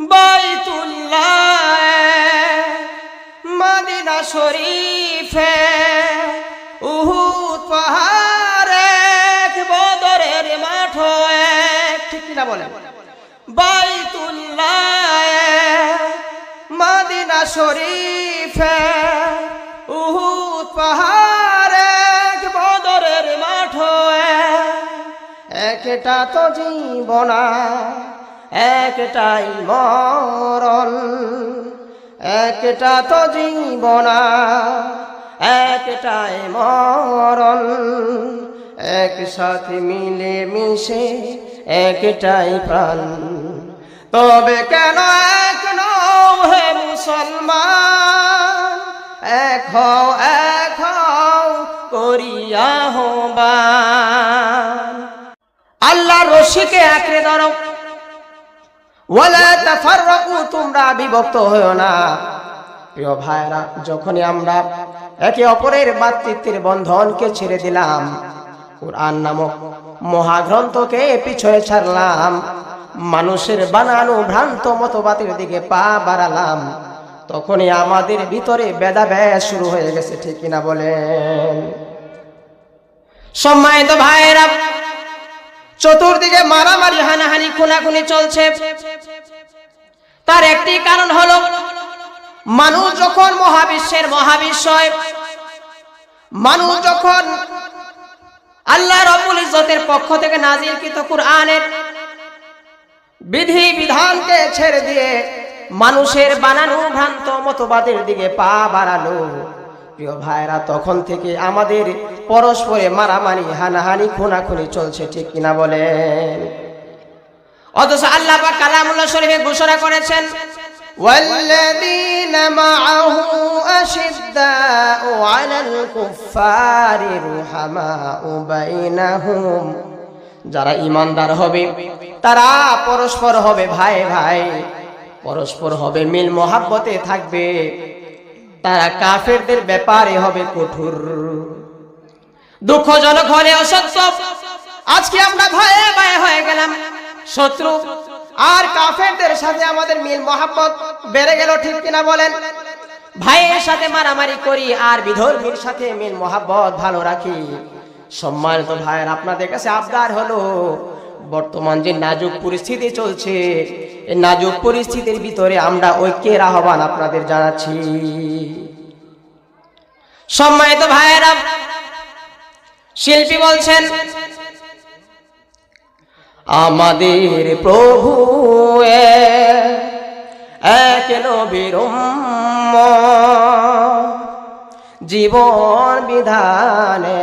বাইতুল্লাহ মাদিনা শরীফে উহুদ পাহাড় এক বদরের মাঠ এক, ঠিক কিনা বলে বাইতুল্লাহ মাদিনা শরীফে উহুদ পাহাড় এক বদরের মাঠ এক, একটা তো জীবনা একটাই মরণ, একটা তো জীবনা, একটাই মরণ। একসাথে মিলে মিশে একটাই প্রাণ। তবে কেন এক হে মুসলমান? এক হও এক হও করিয়া হবান। আল্লাহ রশিকে আঁকড়ে ধরো। ওয়ালা তোমরা বিভক্ত হইও না। প্রিয় ভাইরা যখনই আমরা একে অপরের মাতৃত্বের বন্ধনকে ছেড়ে দিলাম, কোরআন নামক মহাগ্রন্থকে পিছনে ছাড়লাম, মানুষের বানানো ভ্রান্ত মতবাদের দিকে পা বাড়ালাম, তখনই আমাদের ভিতরে বেদা ব্যাস শুরু হয়ে গেছে, ঠিক কিনা বলেন? সম্মানিত ভাইরা চতুর্দিকে মারামারি, হানাহানি, খুনাখুনি চলছে। তার একটি কারণ হলো, মানুষ যখন মহাবিশ্বের মহাবিশ্বয় মানুষ যখন আল্লাহ রবুল ইজ্জতের পক্ষ থেকে নাজিলকৃত কুরআনের বিধি, বিধানকে ছেড়ে দিয়ে মানুষের বানানো ভ্রান্ত মতবাদের দিকে পা বাড়ালো। প্রিয় ভাইরা তখন থেকে আমাদের পরস্পরে মারামারি হানাহানি খুনাখুনি চলছে ঠিক কিনা বলেন অথচ আল্লাহ পাক কালামুল্লাহ শরীফে ঘোষণা করেছেন والذين معه أشداء على الكفار رحماء بينهم যারা ইমানদার হবে তারা পরস্পর হবে ভাই ভাই পরস্পর হবে মিল মোহাব্বতে থাকবে তারা কাফেরদের ব্যাপারে হবে কঠোর। দুঃখজনক হলে অসত্য। আজকে আমরা ভয়ে ভয়ে হয়ে গেলাম। শত্রু আর কাফেরদের সাথে আমাদের মিল, মহাব্বত বেড়ে গেল, ঠিক কিনা বলেন? ভাইয়ের সাথে মারামারি করি আর বিধর্মীর সাথে মিল, মহাব্বত ভালো রাখি। সম্মানিত ভাইয়ের, আপনাদের কাছে আবদার হলো বর্তমান যে নাজুক পরিস্থিতি চলছে নাজুক পরিস্থিতির ভিতরে আমরা ঐক্যের আহ্বান আপনাদের জানাচ্ছি। সম্মানিত ভাইয়েরা, শিল্পী বলছেন, আমাদের প্রভু এক নবীর জীবন বিধানে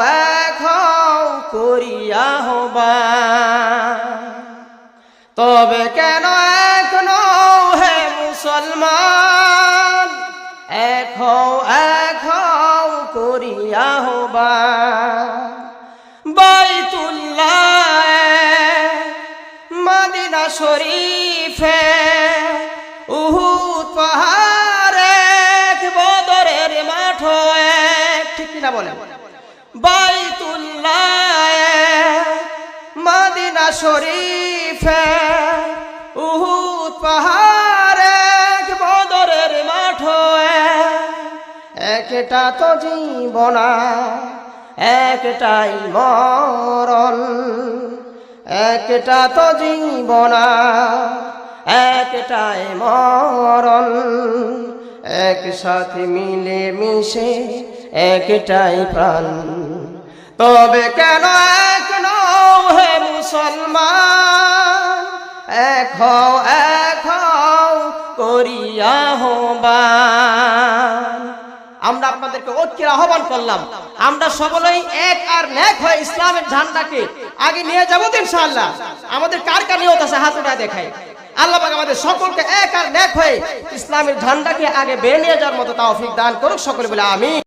করিয়া হবা। তবে কেন এক নও হে মুসলমান? এক হও করিয়া হবা। বাইতুল্লাহ মাদিনা শরীফে উহুদ পাহাড় এক বদরের মাঠ ঠিক কিনা বলে বাইতুল্লাহ মাদিনা শরীফে, উহুদ পাহাড় বদরের মাঠ। এক একটা তো জীবনা, একটাই মরণ। একটা তো জীবনা, একটাই মরণ। একসাথে মিলে মিশে একটাই প্রাণ। তবে কেন এক নও হে মুসলমান? এক হও করিয়া আমরা আপনাদেরকে ঐক্যের আহ্বান করলাম। আমরা সকলেই এক আর ন্যাক হয়ে ইসলামের ঝান্ডাকে আগে নিয়ে যাব ইনশাআল্লাহ। আমাদের কার কার নিয়ত আছে হাত উঠা দেখায় আল্লাহ আমাদের সকলকে এক আর ন্যাক হয়ে ইসলামের ঝান্ডাকে আগে বেয়ে নিয়ে যাওয়ার মতো তাও দান করুক সকলে বলে আমি